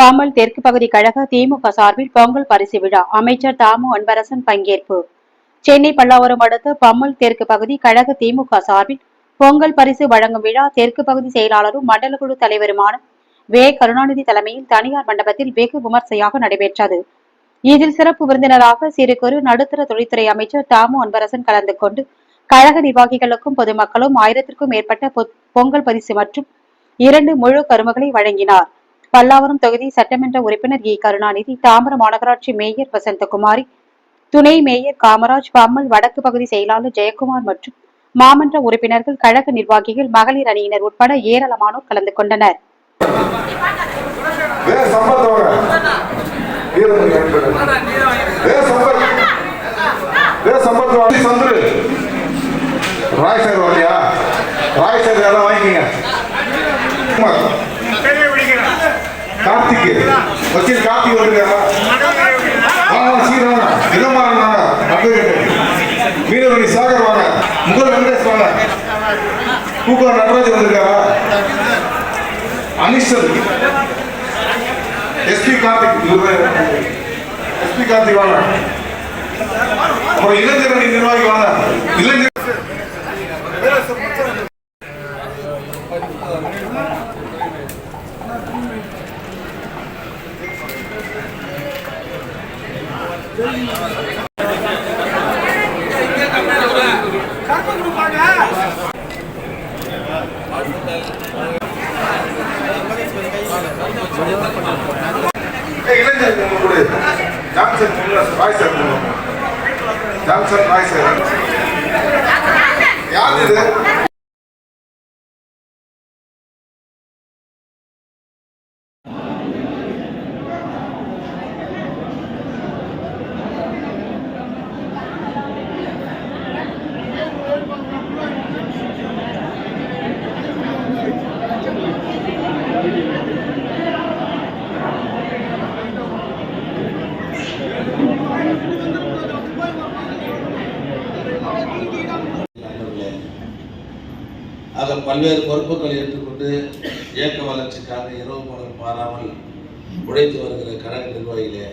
பாமல் தெற்கு பகுதி கழக திமுக சார்பில் பொங்கல் பரிசு விழா. அமைச்சர் தாமு அன்பரசன் பங்கேற்பு. சென்னை பல்லாவரம் அடுத்த பம்மல் தெற்கு பகுதி கழக திமுக சார்பில் பொங்கல் பரிசு வழங்கும் விழா. தெற்கு பகுதி செயலாளரும் மண்டல குழு தலைவருமான வே. கருணாநிதி தலைமையில் தனியார் மண்டபத்தில் வெகு விமர்சையாக நடைபெற்றது. இதில் சிறப்பு விருந்தினராக சிறு குறு நடுத்தர தொழில்துறை அமைச்சர் தாமு அன்பரசன் கலந்து கொண்டு கழக நிர்வாகிகளுக்கும் பொதுமக்களும் ஆயிரத்திற்கும் மேற்பட்ட பொங்கல் பரிசு மற்றும் இரண்டு முழு கருமகளை வழங்கினார். பல்லாவரம் தொகுதி சட்டமன்ற உறுப்பினர் இ கருணாநிதி தாம்பரம் மாநகராட்சி மேயர் வசந்தகுமாரி துணை மேயர் காமராஜ் பம்மல் வடக்கு பகுதி செயலாளர் ஜெயக்குமார் மற்றும் மாமன்ற உறுப்பினர்கள் கழக நிர்வாகிகள் மகளிர் அணியினர் உட்பட ஏராளமானோர் கலந்து கொண்டனர். ராய் சார் வரலையா ராய் சார் வாங்கிக்கங்க. கார்த்திக்கு. கார்த்திக் வக்கீல் கார்த்திக் வந்துருக்காரா? வாங்க சீக்கிரம் வாங்க அட்வொகேட் வீரமணி சாகர் வாங்க முகல் வெங்கடேஷ் வாங்க பூக்கா நடராஜ் வந்திருக்காரா அனிஷல் எஸ்பி கார்த்திக் இவரு எஸ்பி கார்த்திக் வாங்க அப்புறம் இளைஞர் அணி நிர்வாகி வாங்க இளைஞர் ஜான்சன் முன்னாள் ராய் சார் யார் இது நண்பர்களே பல்வேறு பொறுப்புகளை ஏற்றுக்கொண்டு இயக்க வளர்ச்சிக்காக இரவு பகல் பாராமல் உழைத்து வருகிற கழக நிர்வாகிகளே